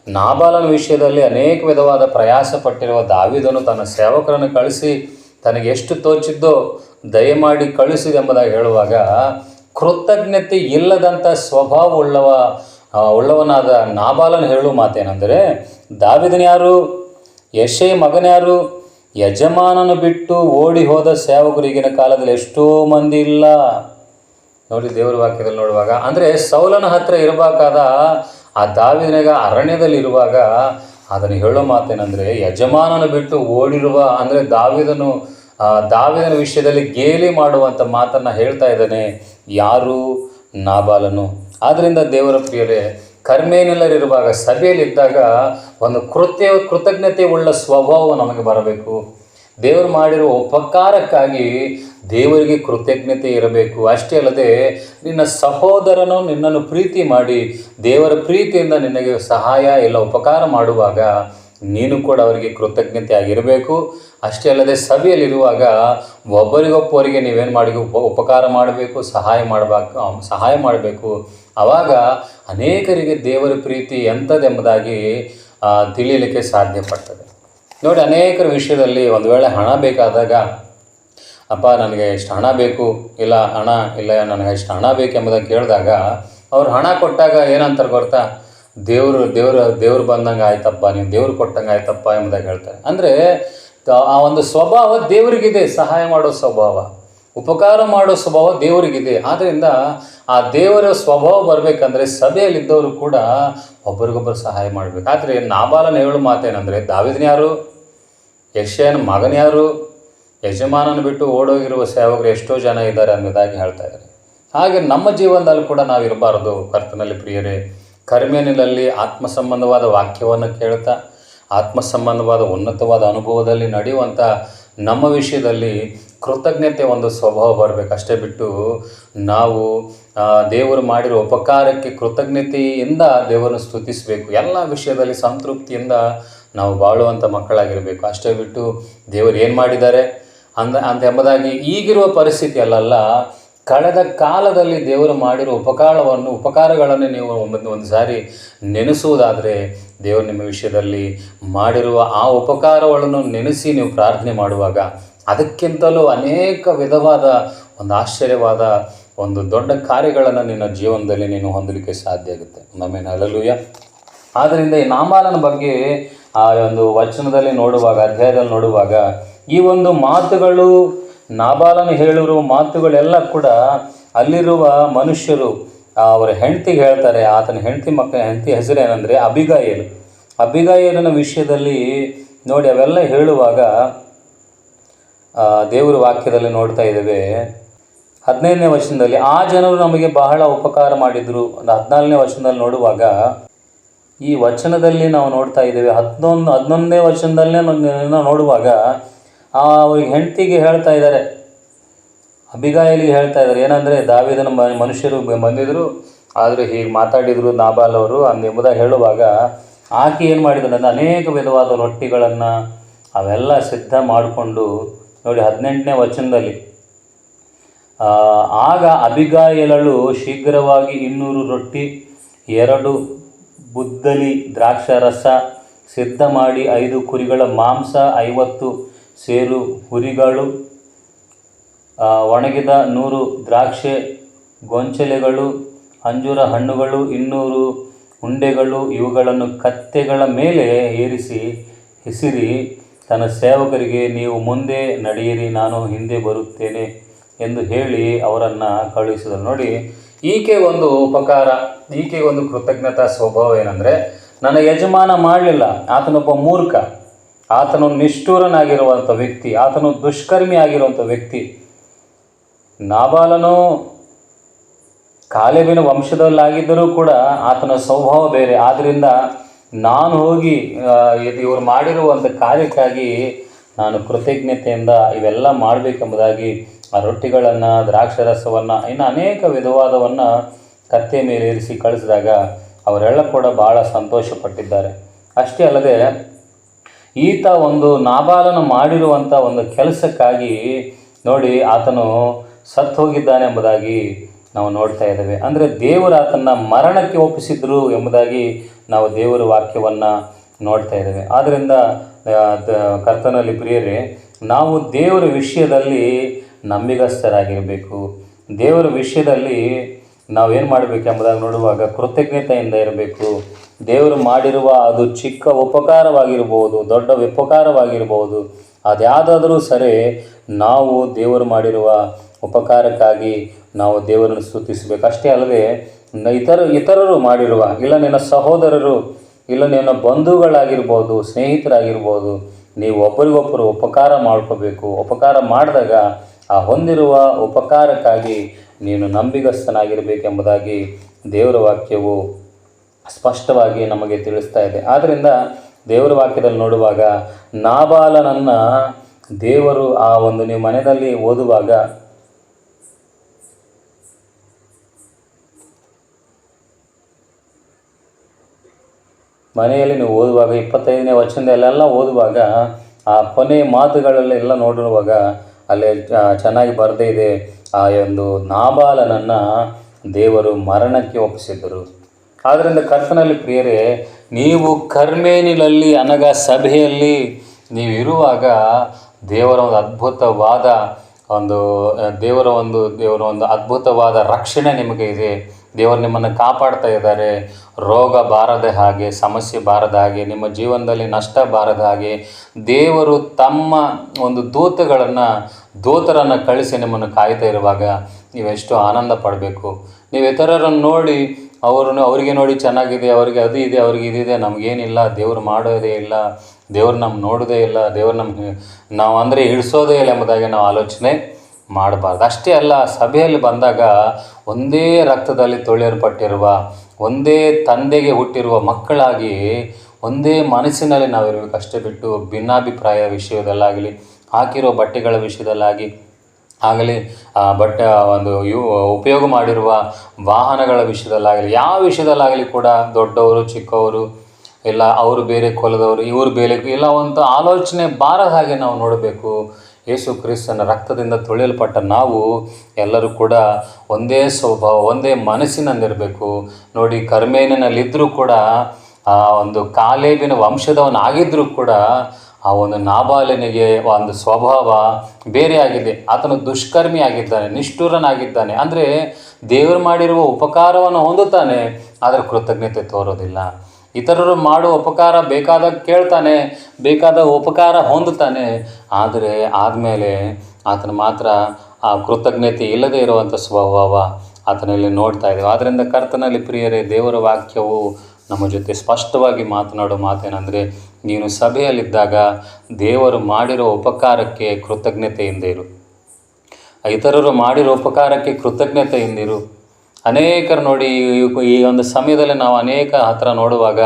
ನಾಬಾಲನ ವಿಷಯದಲ್ಲಿ ಅನೇಕ ವಿಧವಾದ ಪ್ರಯಾಸ ಪಟ್ಟಿರುವ ದಾವಿದನು ತನ್ನ ಸೇವಕರನ್ನು ಕಳಿಸಿ ತನಗೆ ಎಷ್ಟು ತೋಚಿದ್ದೋ ದಯಮಾಡಿ ಕಳಿಸಿದೆಂಬುದಾಗಿ ಹೇಳುವಾಗ, ಕೃತಜ್ಞತೆ ಇಲ್ಲದಂಥ ಸ್ವಭಾವ ಉಳ್ಳವ ಉಳ್ಳವನಾದ ನಾಬಾಲನ್ ಹೇಳುವ ಮಾತೇನೆಂದರೆ, ದಾವಿದನ ಯಾರು? ಯಶೇ ಮಗನ್ಯಾರು ಯಜಮಾನನು ಬಿಟ್ಟು ಓಡಿ ಹೋದ ಸೇವಕರು ಈಗಿನ ಕಾಲದಲ್ಲಿ ಎಷ್ಟೋ ಮಂದಿ ಇಲ್ಲ. ನೋಡಿ ದೇವರ ವಾಕ್ಯದಲ್ಲಿ ನೋಡುವಾಗ, ಅಂದರೆ ಸೌಲನ ಹತ್ರ ಇರಬೇಕಾದ ಆ ದಾವಿದನಿಗ ಅರಣ್ಯದಲ್ಲಿ ಇರುವಾಗ ಅದನ್ನು ಹೇಳೋ ಮಾತೇನೆಂದರೆ, ಯಜಮಾನನ ಬಿಟ್ಟು ಓಡಿರುವ, ಅಂದರೆ ದಾವಿದನು ದಾವಿದನ ವಿಷಯದಲ್ಲಿ ಗೇಲಿ ಮಾಡುವಂಥ ಮಾತನ್ನು ಹೇಳ್ತಾ ಇದ್ದಾನೆ ಯಾರು? ನಾಬಾಲನು. ಆದ್ದರಿಂದ ದೇವರ ಪ್ರಿಯರೇ ಕರ್ಮೇನಿಲ್ಲರಿರುವಾಗ ಸಭೆಯಲ್ಲಿದ್ದಾಗ ಒಂದು ಕೃತ್ಯ, ಕೃತಜ್ಞತೆ ಉಳ್ಳ ಸ್ವಭಾವ ನಮಗೆ ಬರಬೇಕು. ದೇವರು ಮಾಡಿರುವ ಉಪಕಾರಕ್ಕಾಗಿ ದೇವರಿಗೆ ಕೃತಜ್ಞತೆ ಇರಬೇಕು. ಅಷ್ಟೇ ಅಲ್ಲದೆ ನಿನ್ನ ಸಹೋದರನು ನಿನ್ನನ್ನು ಪ್ರೀತಿ ಮಾಡಿ ದೇವರ ಪ್ರೀತಿಯಿಂದ ನಿನಗೆ ಸಹಾಯ ಇಲ್ಲ ಉಪಕಾರ ಮಾಡುವಾಗ ನೀನು ಕೂಡ ಅವರಿಗೆ ಕೃತಜ್ಞತೆ ಆಗಿರಬೇಕು. ಅಷ್ಟೇ ಅಲ್ಲದೆ ಸಭೆಯಲ್ಲಿರುವಾಗ ಒಬ್ಬರಿಗೊಬ್ಬರಿಗೆ ನೀವೇನು ಮಾಡಿ ಉಪ, ಉಪಕಾರ ಮಾಡಬೇಕು, ಸಹಾಯ ಮಾಡಬೇಕು ಸಹಾಯ ಮಾಡಬೇಕು. ಆವಾಗ ಅನೇಕರಿಗೆ ದೇವರ ಪ್ರೀತಿ ಎಂಥದ್ದೆಂಬುದಾಗಿ ತಿಳಿಯಲಿಕ್ಕೆ ಸಾಧ್ಯಪಡ್ತದೆ. ನೋಡಿ, ಅನೇಕರ ವಿಷಯದಲ್ಲಿ ಒಂದು ವೇಳೆ ಹಣ ಬೇಕಾದಾಗ, ಅಪ್ಪ, ನನಗೆ ಇಷ್ಟು ಹಣ ಬೇಕು, ಇಲ್ಲ, ಹಣ ಇಲ್ಲ, ನನಗೆ ಇಷ್ಟು ಹಣ ಬೇಕೆಂಬುದಾಗಿ ಕೇಳಿದಾಗ, ಅವ್ರು ಹಣ ಕೊಟ್ಟಾಗ ಏನಂತಾರೆ ಗೊತ್ತಾ? ದೇವರು, ದೇವ್ರ, ದೇವ್ರು ಬಂದಂಗೆ ಆಯ್ತಪ್ಪ ನೀವು ದೇವ್ರು ಕೊಟ್ಟಂಗೆ ಆಯ್ತಪ್ಪ ಎಂಬುದಾಗಿ ಹೇಳ್ತಾರೆ. ಅಂದರೆ ಆ ಒಂದು ಸ್ವಭಾವ ದೇವರಿಗಿದೆ, ಸಹಾಯ ಮಾಡೋ ಸ್ವಭಾವ. ಉಪಕಾರ ಮಾಡೋ ಸ್ವಭಾವ ದೇವರಿಗಿದೆ. ಆದ್ದರಿಂದ ಆ ದೇವರ ಸ್ವಭಾವ ಬರಬೇಕಂದ್ರೆ ಸಭೆಯಲ್ಲಿದ್ದವರು ಕೂಡ ಒಬ್ಬರಿಗೊಬ್ಬರು ಸಹಾಯ ಮಾಡಬೇಕು. ಆದರೆ ನಾಬಾಲನ ಹೇಳು ಮಾತೇನೆಂದರೆ, ದಾವಿದನ ಯಾರು? ಯಶಯನ ಮಗನ ಯಾರು? ಯಜಮಾನನ ಬಿಟ್ಟು ಓಡೋಗಿರುವ ಸೇವಕರು ಎಷ್ಟೋ ಜನ ಇದ್ದಾರೆ ಅನ್ನೋದಾಗಿ ಹೇಳ್ತಾ ಇದ್ದಾರೆ. ಹಾಗೆ ನಮ್ಮ ಜೀವನದಲ್ಲಿ ಕೂಡ ನಾವು ಇರಬಾರ್ದು ಕರ್ತನಲ್ಲಿ ಪ್ರಿಯರೇ. ಕರ್ಮೇನಿನಲ್ಲಿ ಆತ್ಮ ಸಂಬಂಧವಾದ ವಾಕ್ಯವನ್ನು ಕೇಳ್ತಾ ಆತ್ಮ ಸಂಬಂಧವಾದ ಉನ್ನತವಾದ ಅನುಭವದಲ್ಲಿ ನಡೆಯುವಂಥ ನಮ್ಮ ವಿಷಯದಲ್ಲಿ ಕೃತಜ್ಞತೆ ಒಂದು ಸ್ವಭಾವ ಬರಬೇಕು. ಅಷ್ಟೇ ಬಿಟ್ಟು ನಾವು ದೇವರು ಮಾಡಿರೋ ಉಪಕಾರಕ್ಕೆ ಕೃತಜ್ಞತೆಯಿಂದ ದೇವರನ್ನು ಸ್ತುತಿಸಬೇಕು. ಎಲ್ಲ ವಿಷಯದಲ್ಲಿ ಸಂತೃಪ್ತಿಯಿಂದ ನಾವು ಬಾಳುವಂಥ ಮಕ್ಕಳಾಗಿರಬೇಕು. ಅಷ್ಟೇ ಬಿಟ್ಟು ದೇವರು ಏನು ಮಾಡಿದ್ದಾರೆ? ಅಂದ ಅಂತ ಎಂಬುದಾಗಿ ಈಗಿರುವ ಪರಿಸ್ಥಿತಿ ಅಲ್ಲಲ್ಲ ಕಳೆದ ಕಾಲದಲ್ಲಿ ದೇವರು ಮಾಡಿರೋ ಉಪಕಾರವನ್ನು, ಉಪಕಾರಗಳನ್ನು ನೀವು ಒಂದು ಒಂದು ಸಾರಿ ನೆನೆಸುವುದಾದರೆ ದೇವರು ನಿಮ್ಮ ವಿಷಯದಲ್ಲಿ ಮಾಡಿರುವ ಆ ಉಪಕಾರಗಳನ್ನು ನೆನೆಸಿ ನೀವು ಪ್ರಾರ್ಥನೆ ಮಾಡುವಾಗ ಅದಕ್ಕಿಂತಲೂ ಅನೇಕ ವಿಧವಾದ ಒಂದು ಆಶ್ಚರ್ಯವಾದ ಒಂದು ದೊಡ್ಡ ಕಾರ್ಯಗಳನ್ನು ನಿನ್ನ ಜೀವನದಲ್ಲಿ ನೀನು ಹೊಂದಲಿಕ್ಕೆ ಸಾಧ್ಯ ಆಗುತ್ತೆ. ನಮ್ಮೇನು ಅಲ್ಲಲೂಯ ಆದ್ದರಿಂದ ಈ ನಾಮಾಲನ ಬಗ್ಗೆ ಆ ಒಂದು ವಚನದಲ್ಲಿ ನೋಡುವಾಗ, ಅಧ್ಯಾಯದಲ್ಲಿ ನೋಡುವಾಗ ಈ ಒಂದು ಮಾತುಗಳು, ನಾಬಾಲನ ಹೇಳಿರುವ ಮಾತುಗಳೆಲ್ಲ ಕೂಡ ಅಲ್ಲಿರುವ ಮನುಷ್ಯರು ಅವರ ಹೆಂಡತಿಗೆ ಹೇಳ್ತಾರೆ. ಆತನ ಹೆಂಡತಿ ಮಕ್ಕಳ ಹೆಂಡತಿ ಹೆಸರೇನೆಂದರೆ ಅಬಿಗಾಯೇಲು. ಅಬಿಗಾಯಲಿನ ವಿಷಯದಲ್ಲಿ ನೋಡಿ ಅವೆಲ್ಲ ಹೇಳುವಾಗ ದೇವರ ವಾಕ್ಯದಲ್ಲಿ ನೋಡ್ತಾ ಇದ್ದೇವೆ. ಹದಿನೈದನೇ ವಚನದಲ್ಲಿ, ಆ ಜನರು ನಮಗೆ ಬಹಳ ಉಪಕಾರ ಮಾಡಿದರು. ಹದಿನಾಲ್ಕನೇ ವಚನದಲ್ಲಿ ನೋಡುವಾಗ, ಈ ವಚನದಲ್ಲಿ ನಾವು ನೋಡ್ತಾ ಇದ್ದೇವೆ, ಹದಿನೊಂದು, ಹದಿನೊಂದನೇ ವರ್ಷದಲ್ಲೇ ನಾವು ನೋಡುವಾಗ, ಆ ಅವ್ರಿಗೆ ಹೆಂಡತಿಗೆ ಹೇಳ್ತಾ ಇದ್ದಾರೆ. ಅಬಿಗಾಯಲಿಗೆ ಹೇಳ್ತಾ ಇದ್ದಾರೆ. ಏನಂದರೆ, ದಾವಿದನ ಮನುಷ್ಯರು ಬಂದಿದ್ದರು ಆದರೆ ಹೀಗೆ ಮಾತಾಡಿದರು ನಾಬಾಲ್ ಅವರು ಎಂಬುದಾಗಿ ಹೇಳುವಾಗ, ಆಕೆ ಏನು ಮಾಡಿದ್ರು ಅಂದರೆ, ಅನೇಕ ವಿಧವಾದ ರೊಟ್ಟಿಗಳನ್ನು ಅವೆಲ್ಲ ಸಿದ್ಧ ಮಾಡಿಕೊಂಡು ನೋಡಿ, ಹದಿನೆಂಟನೇ ವಚನದಲ್ಲಿ. ಆಗ ಅಬಿಗಾಯಲಳು ಶೀಘ್ರವಾಗಿ ಇನ್ನೂರು ರೊಟ್ಟಿ, ಎರಡು ಬುದ್ದಲಿ ದ್ರಾಕ್ಷಾರಸ, ಸಿದ್ಧ ಮಾಡಿ ಐದು ಕುರಿಗಳ ಮಾಂಸ, ಐವತ್ತು ಸೇರು ಹುರಿಗಳು ಒಣಗಿದ ನೂರು ದ್ರಾಕ್ಷೆ ಗೊಂಚಲೆಗಳು, ಅಂಜೂರ ಹಣ್ಣುಗಳು, ಇನ್ನೂರು ಉಂಡೆಗಳು, ಇವುಗಳನ್ನು ಕತ್ತೆಗಳ ಮೇಲೆ ಏರಿಸಿ, ಹೆಸಿರಿ ತನ್ನ ಸೇವಕರಿಗೆ ನೀವು ಮುಂದೆ ನಡೆಯಿರಿ, ನಾನು ಹಿಂದೆ ಬರುತ್ತೇನೆ ಎಂದು ಹೇಳಿ ಅವರನ್ನು ಕಳುಹಿಸಿದರು. ನೋಡಿ, ಈಕೆ ಒಂದು ಉಪಕಾರ, ಈಕೆ ಒಂದು ಕೃತಜ್ಞತಾ ಸ್ವಭಾವ ಏನಂದರೆ, ನನ್ನ ಯಜಮಾನ ಮಾಡಲಿಲ್ಲ, ಆತನೊಬ್ಬ ಮೂರ್ಖ, ಆತನು ನಿಷ್ಠೂರನಾಗಿರುವಂಥ ವ್ಯಕ್ತಿ, ಆತನು ದುಷ್ಕರ್ಮಿ ಆಗಿರುವಂಥ ವ್ಯಕ್ತಿ. ನಾಬಾಲನು ಕಾಲೇಬಿನ ವಂಶದಲ್ಲಾಗಿದ್ದರೂ ಕೂಡ ಆತನ ಸ್ವಭಾವ ಬೇರೆ. ಆದ್ದರಿಂದ ನಾನು ಹೋಗಿ ಇದು ಇವರು ಮಾಡಿರುವಂಥ ಕಾರ್ಯಕ್ಕಾಗಿ ನಾನು ಕೃತಜ್ಞತೆಯಿಂದ ಇವೆಲ್ಲ ಮಾಡಬೇಕೆಂಬುದಾಗಿ ಆ ರೊಟ್ಟಿಗಳನ್ನು, ದ್ರಾಕ್ಷರಸವನ್ನು, ಇನ್ನು ಅನೇಕ ವಿಧವಾದವನ್ನು ಕತ್ತೆ ಮೇಲೆ ಇರಿಸಿ ಕಳಿಸಿದಾಗ ಅವರೆಲ್ಲ ಕೂಡ ಭಾಳ ಸಂತೋಷಪಟ್ಟಿದ್ದಾರೆ. ಅಷ್ಟೇ ಅಲ್ಲದೆ, ಈತ ಒಂದು ನಾಬಾಲನ ಮಾಡಿರುವಂಥ ಒಂದು ಕೆಲಸಕ್ಕಾಗಿ ನೋಡಿ ಆತನು ಸತ್ತು ಹೋಗಿದ್ದಾನೆ ಎಂಬುದಾಗಿ ನಾವು ನೋಡ್ತಾ ಇದ್ದೇವೆ. ಅಂದರೆ ದೇವರು ಆತನ ಮರಣಕ್ಕೆ ಒಪ್ಪಿಸಿದ್ರು ಎಂಬುದಾಗಿ ನಾವು ದೇವರ ವಾಕ್ಯವನ್ನು ನೋಡ್ತಾ ಇದ್ದೇವೆ. ಆದ್ದರಿಂದ ಕರ್ತನಲ್ಲಿ ಪ್ರಿಯರೇ, ನಾವು ದೇವರ ವಿಷಯದಲ್ಲಿ ನಂಬಿಗಸ್ತರಾಗಿರಬೇಕು. ದೇವರ ವಿಷಯದಲ್ಲಿ ನಾವೇನು ಮಾಡಬೇಕು ಎಂಬುದಾಗಿ ನೋಡುವಾಗ ಕೃತಜ್ಞತೆಯಿಂದ ಇರಬೇಕು. ದೇವರು ಮಾಡಿರುವ ಅದು ಚಿಕ್ಕ ಉಪಕಾರವಾಗಿರ್ಬೋದು, ದೊಡ್ಡ ಉಪಕಾರವಾಗಿರ್ಬೋದು ಅದ್ಯಾವುದಾದರೂ ಸರಿ, ನಾವು ದೇವರು ಮಾಡಿರುವ ಉಪಕಾರಕ್ಕಾಗಿ ನಾವು ದೇವರನ್ನು ಸ್ತುತಿಸಬೇಕು. ಅಷ್ಟೇ ಅಲ್ಲದೆ ಇತರ, ಇತರರು ಮಾಡಿರುವ, ಇಲ್ಲ ನಿನ್ನ ಸಹೋದರರು, ಇಲ್ಲ ನಿನ್ನ ಬಂಧುಗಳಾಗಿರ್ಬೋದು, ಸ್ನೇಹಿತರಾಗಿರ್ಬೋದು, ನೀವು ಒಬ್ಬರಿಗೊಬ್ಬರು ಉಪಕಾರ ಮಾಡ್ಕೋಬೇಕು. ಉಪಕಾರ ಮಾಡಿದಾಗ ಆ ಹೊಂದಿರುವ ಉಪಕಾರಕ್ಕಾಗಿ ನೀನು ನಂಬಿಗಸ್ತನಾಗಿರಬೇಕೆಂಬುದಾಗಿ ದೇವರ ವಾಕ್ಯವು ಸ್ಪಷ್ಟವಾಗಿ ನಮಗೆ ತಿಳಿಸ್ತಾ ಇದೆ. ಆದ್ದರಿಂದ ದೇವರ ವಾಕ್ಯದಲ್ಲಿ ನೋಡುವಾಗ, ನಾಬಾಲನನ್ನು ದೇವರು ಆ ಒಂದು ನೀವು ಮನೆಯಲ್ಲಿ ಓದುವಾಗ ಮನೆಯಲ್ಲಿ ನೀವು ಓದುವಾಗ, ಇಪ್ಪತ್ತೈದನೇ ವಚನದಲ್ಲೆಲ್ಲ ಓದುವಾಗ, ಆ ಕೊನೆ ಮಾತುಗಳಲ್ಲೆಲ್ಲ ನೋಡಿರುವಾಗ ಅಲ್ಲಿ ಚೆನ್ನಾಗಿ ಬರದೇ ಇದೆ. ಆ ಒಂದು ನಾಬಾಲನನ್ನು ದೇವರು ಮರಣಕ್ಕೆ ಒಪ್ಪಿಸಿದ್ದರು. ಆದ್ದರಿಂದ ಕರ್ತನಲ್ಲಿ ಪ್ರಿಯರೇ, ನೀವು ಕರ್ಮೇನಿಲಲ್ಲಿ, ಅನಗ ಸಭೆಯಲ್ಲಿ ನೀವು ಇರುವಾಗ ದೇವರ ಒಂದು ಅದ್ಭುತವಾದ ಒಂದು, ದೇವರ ಒಂದು ದೇವರ ಒಂದು ಅದ್ಭುತವಾದ ರಕ್ಷಣೆ ನಿಮಗೆ ಇದೆ. ದೇವರು ನಿಮ್ಮನ್ನು ಕಾಪಾಡ್ತಾ ಇದ್ದಾರೆ. ರೋಗ ಬಾರದ ಹಾಗೆ, ಸಮಸ್ಯೆ ಬಾರದ ಹಾಗೆ, ನಿಮ್ಮ ಜೀವನದಲ್ಲಿ ನಷ್ಟ ಬಾರದ ಹಾಗೆ, ದೇವರು ತಮ್ಮ ಒಂದು ದೂತಗಳನ್ನು, ದೂತರನ್ನು ಕಳಿಸಿ ನಿಮ್ಮನ್ನು ಕಾಯ್ತಾ ಇರುವಾಗ ನೀವೆಷ್ಟು ಆನಂದ ಪಡಬೇಕು. ನೀವು ಇತರರನ್ನು ನೋಡಿ, ಅವರನ್ನು, ಅವರಿಗೆ ನೋಡಿ ಚೆನ್ನಾಗಿದೆ, ಅವರಿಗೆ ಅದು ಇದೆ, ಅವ್ರಿಗೆ ಇದಿದೆ ನಮಗೇನಿಲ್ಲ, ದೇವರು ಮಾಡೋದೇ ಇಲ್ಲ, ದೇವ್ರು ನಮ್ಮ ನೋಡೋದೇ ಇಲ್ಲ, ದೇವ್ರು ನಮ್ಗೆ ನಾವು ಅಂದರೆ ಇಳಿಸೋದೇ ಇಲ್ಲ ಎಂಬುದಾಗಿ ನಾವು ಆಲೋಚನೆ ಮಾಡಬಾರ್ದು. ಅಷ್ಟೇ ಅಲ್ಲ, ಸಭೆಯಲ್ಲಿ ಬಂದಾಗ ಒಂದೇ ರಕ್ತದಲ್ಲಿ ತೊಳೆಯಲ್ಪಟ್ಟಿರುವ, ಒಂದೇ ತಂದೆಗೆ ಹುಟ್ಟಿರುವ ಮಕ್ಕಳಾಗಿ ಒಂದೇ ಮನಸ್ಸಿನಲ್ಲಿ ನಾವಿರಬೇಕು ಅಷ್ಟೇ ಬಿಟ್ಟು ಭಿನ್ನಾಭಿಪ್ರಾಯ ವಿಷಯದಲ್ಲಾಗಲಿ, ಹಾಕಿರೋ ಬಟ್ಟೆಗಳ ವಿಷಯದಲ್ಲಾಗಿ ಆಗಲಿ ಬಟ್ಟೆ, ಒಂದು ಯು, ಉಪಯೋಗ ಮಾಡಿರುವ ವಾಹನಗಳ ವಿಷಯದಲ್ಲಾಗಲಿ, ಯಾವ ವಿಷಯದಲ್ಲಾಗಲಿ ಕೂಡ ದೊಡ್ಡವರು, ಚಿಕ್ಕವರು, ಇಲ್ಲ, ಅವರು ಬೇರೆ ಕೊಲದವರು, ಇವರು ಬೇರೆ, ಇಲ್ಲ, ಒಂದು ಆಲೋಚನೆ ಬಾರದ ಹಾಗೆ ನಾವು ನೋಡಬೇಕು. ಯೇಸು ಕ್ರಿಸ್ತನ ರಕ್ತದಿಂದ ತೊಳೆಯಲ್ಪಟ್ಟ ನಾವು ಎಲ್ಲರೂ ಕೂಡ ಒಂದೇ ಸ್ವಭಾವ, ಒಂದೇ ಮನಸ್ಸಿನಲ್ಲಿರಬೇಕು. ನೋಡಿ ಕರ್ಮೇನಿನಲ್ಲಿದ್ದರೂ ಕೂಡ, ಆ ಒಂದು ಕಾಲೇಬಿನ ವಂಶದವನಾಗಿದ್ದರೂ ಕೂಡ ಆ ಒಂದು ನಾಬಾಲನಿಗೆ ಒಂದು ಸ್ವಭಾವ ಬೇರೆಯಾಗಿದೆ ಆತನು ದುಷ್ಕರ್ಮಿ ಆಗಿದ್ದಾನೆ ನಿಷ್ಠುರನಾಗಿದ್ದಾನೆ. ಅಂದರೆ ದೇವರು ಮಾಡಿರುವ ಉಪಕಾರವನ್ನು ಹೊಂದುತ್ತಾನೆ, ಆದರೆ ಕೃತಜ್ಞತೆ ತೋರೋದಿಲ್ಲ ಇತರರು ಮಾಡುವ ಉಪಕಾರ ಬೇಕಾದಾಗ ಕೇಳ್ತಾನೆ, ಬೇಕಾದ ಉಪಕಾರ ಹೊಂದುತ್ತಾನೆ. ಆದರೆ ಆದಮೇಲೆ ಆತನ ಮಾತ್ರ ಆ ಕೃತಜ್ಞತೆ ಇಲ್ಲದೆ ಇರುವಂಥ ಸ್ವಭಾವ ಆತನಲ್ಲಿ ನೋಡ್ತಾ ಇದ್ದೇವೆ. ಆದ್ದರಿಂದ ಕರ್ತನಲ್ಲಿ ಪ್ರಿಯರೇ, ದೇವರ ವಾಕ್ಯವು ನಮ್ಮ ಜೊತೆ ಸ್ಪಷ್ಟವಾಗಿ ಮಾತನಾಡೋ ಮಾತೇನೆಂದರೆ, ನೀನು ಸಭೆಯಲ್ಲಿದ್ದಾಗ ದೇವರು ಮಾಡಿರೋ ಉಪಕಾರಕ್ಕೆ ಕೃತಜ್ಞತೆಯಿಂದ ಇರು. ಇತರರು ಮಾಡಿರೋ ಉಪಕಾರಕ್ಕೆ ಕೃತಜ್ಞತೆಯಿಂದಿರು ಅನೇಕರು ನೋಡಿ ಈ- ಒಂದು ಸಮಯದಲ್ಲಿ ನಾವು ಅನೇಕ ಹತ್ರ ನೋಡುವಾಗ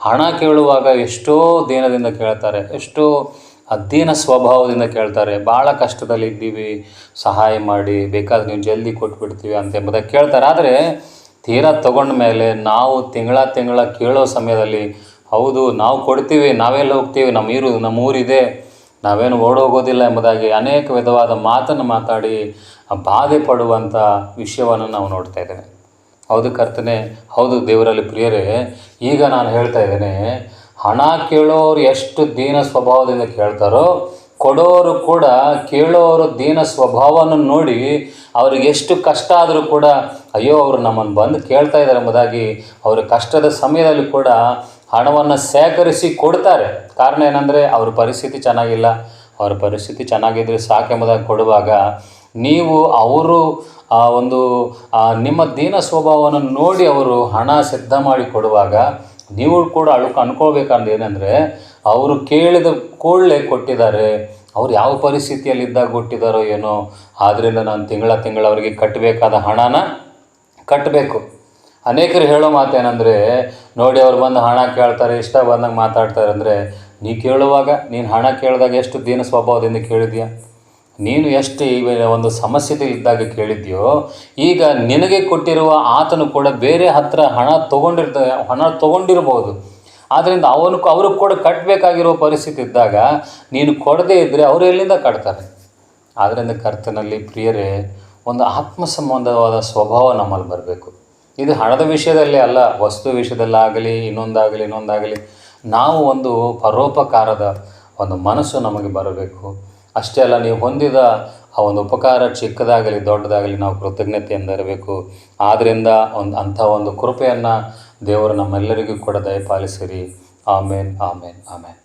ಹಣ ಕೇಳುವಾಗ ಎಷ್ಟೋ ದೀನದಿಂದ ಕೇಳ್ತಾರೆ, ಎಷ್ಟೋ ಅಧೀನ ಸ್ವಭಾವದಿಂದ ಕೇಳ್ತಾರೆ ಭಾಳ ಕಷ್ಟದಲ್ಲಿ ಇದ್ದೀವಿ, ಸಹಾಯ ಮಾಡಿ, ಬೇಕಾದ್ರೆ ನೀವು ಜಲ್ದಿ ಕೊಟ್ಬಿಡ್ತೀವಿ ಅಂತ ಎಂಬುದಾಗಿ ಕೇಳ್ತಾರೆ. ಆದರೆ ತೀರಾ ತಗೊಂಡ ಮೇಲೆ ನಾವು ತಿಂಗಳ ತಿಂಗಳ ಕೇಳೋ ಸಮಯದಲ್ಲಿ ಹೌದು, ನಾವು ಕೊಡ್ತೀವಿ, ನಾವೆಲ್ಲ ಹೋಗ್ತೀವಿ, ನಮ್ಮ ಊರು ನಮ್ಮ ಊರಿದೆ ನಾವೇನು ಓಡೋಗೋದಿಲ್ಲ ಎಂಬುದಾಗಿ ಅನೇಕ ವಿಧವಾದ ಮಾತನ್ನು ಮಾತಾಡಿ ಬಾಧೆ ಪಡುವಂಥ ವಿಷಯವನ್ನು ನಾವು ನೋಡ್ತಾ ಇದ್ದೇವೆ. ಹೌದು ಕರ್ತನೆ, ಹೌದು ದೇವರಲ್ಲಿ ಪ್ರಿಯರೇ, ಈಗ ನಾನು ಹೇಳ್ತಾ ಇದ್ದೇನೆ, ಹಣ ಕೇಳೋರು ಎಷ್ಟು ದೀನ ಸ್ವಭಾವದಿಂದ ಕೇಳ್ತಾರೋ, ಕೊಡೋರು ಕೂಡ ಕೇಳೋರು ದೀನ ಸ್ವಭಾವವನ್ನು ನೋಡಿ ಅವ್ರಿಗೆ ಎಷ್ಟು ಕಷ್ಟ ಆದರೂ ಕೂಡ, ಅಯ್ಯೋ, ಅವರು ನಮ್ಮನ್ನು ಬಂದು ಕೇಳ್ತಾ ಇದ್ದಾರೆ ಎಂಬುದಾಗಿ ಅವರ ಕಷ್ಟದ ಸಮಯದಲ್ಲಿ ಕೂಡ ಹಣವನ್ನು ಸೇಕರಿಸಿ ಕೊಡ್ತಾರೆ. ಕಾರಣ ಏನಂದರೆ ಅವ್ರ ಪರಿಸ್ಥಿತಿ ಚೆನ್ನಾಗಿಲ್ಲ. ಅವ್ರ ಪರಿಸ್ಥಿತಿ ಚೆನ್ನಾಗಿದ್ದರೆ ಸಾಕೆಂಬುದಾಗಿ ಕೊಡುವಾಗ ನೀವು ಅವರು, ಆ, ಒಂದು ನಿಮ್ಮ ದೀನ ಸ್ವಭಾವವನ್ನು ನೋಡಿ ಅವರು ಹಣ ಸಿದ್ಧ ಮಾಡಿ ಕೊಡುವಾಗ ನೀವು ಕೂಡ ಅಳ್ಕ ಅನ್ಕೊಳ್ಬೇಕಂದ್ರೆ ಏನಂದರೆ ಅವರು ಕೇಳಿದ ಕೂಡಲೇ ಕೊಟ್ಟಿದ್ದಾರೆ. ಅವ್ರು ಯಾವ ಪರಿಸ್ಥಿತಿಯಲ್ಲಿದ್ದಾಗ ಕೊಟ್ಟಿದ್ದಾರೋ ಏನೋ. ಆದ್ದರಿಂದ ನಾನು ತಿಂಗಳ ತಿಂಗಳ ಅವರಿಗೆ ಕಟ್ಟಬೇಕಾದ ಹಣನ ಕಟ್ಟಬೇಕು. ಅನೇಕರು ಹೇಳೋ ಮಾತೇನೆಂದರೆ ನೋಡಿ ಅವ್ರು ಬಂದು ಹಣ ಕೇಳ್ತಾರೆ, ಇಷ್ಟ ಬಂದಂಗೆ ಮಾತಾಡ್ತಾರೆ ಅಂದರೆ, ನೀ ಕೇಳುವಾಗ, ನೀನು ಹಣ ಕೇಳಿದಾಗ ಎಷ್ಟು ದೀನ ಸ್ವಭಾವದಿಂದ ಕೇಳಿದ್ಯಾ? ನೀನು ಎಷ್ಟು ಈ ಒಂದು ಸಮಸ್ಯೆದಲ್ಲಿದ್ದಾಗ ಕೇಳಿದ್ಯೋ, ಈಗ ನಿನಗೆ ಕೊಟ್ಟಿರುವ ಆತನು ಕೂಡ ಬೇರೆ ಹತ್ರ ಹಣ ತೊಗೊಂಡಿರ್ತ ಹಣ ತೊಗೊಂಡಿರ್ಬೋದು. ಆದ್ದರಿಂದ ಅವನು, ಅವರು ಕೂಡ ಕಟ್ಟಬೇಕಾಗಿರುವ ಪರಿಸ್ಥಿತಿ ಇದ್ದಾಗ, ನೀನು ಕೊಡದೇ ಇದ್ದರೆ ಅವರು ಎಲ್ಲಿಂದ ಕಟ್ತಾರೆ? ಆದ್ದರಿಂದ ಕರ್ತನಲ್ಲಿ ಪ್ರಿಯರೇ, ಒಂದು ಆತ್ಮ ಸಂಬಂಧವಾದ ಸ್ವಭಾವ ನಮ್ಮಲ್ಲಿ ಬರಬೇಕು. ಇದು ಹಣದ ವಿಷಯದಲ್ಲಿ ಅಲ್ಲ, ವಸ್ತು ವಿಷಯದಲ್ಲಾಗಲಿ, ಇನ್ನೊಂದಾಗಲಿ ಇನ್ನೊಂದಾಗಲಿ, ನಾವು ಒಂದು ಪರೋಪಕಾರದ ಒಂದು ಮನಸ್ಸು ನಮಗೆ ಬರಬೇಕು. ಅಷ್ಟೇ ಅಲ್ಲ, ನೀವು ಹೊಂದಿದ ಆ ಒಂದು ಉಪಕಾರ ಚಿಕ್ಕದಾಗಲಿ, ದೊಡ್ಡದಾಗಲಿ ನಾವು ಕೃತಜ್ಞತೆಯಿಂದ ಇರಬೇಕು. ಆದ್ದರಿಂದ ಒಂದು ಅಂಥ ಒಂದು ಕೃಪೆಯನ್ನು ದೇವರು ನಮ್ಮೆಲ್ಲರಿಗೂ ಕೂಡ ದಯಪಾಲಿಸಿರಿ. ಆಮೇನ್ ಆಮೇನ್ ಆಮೇನ್.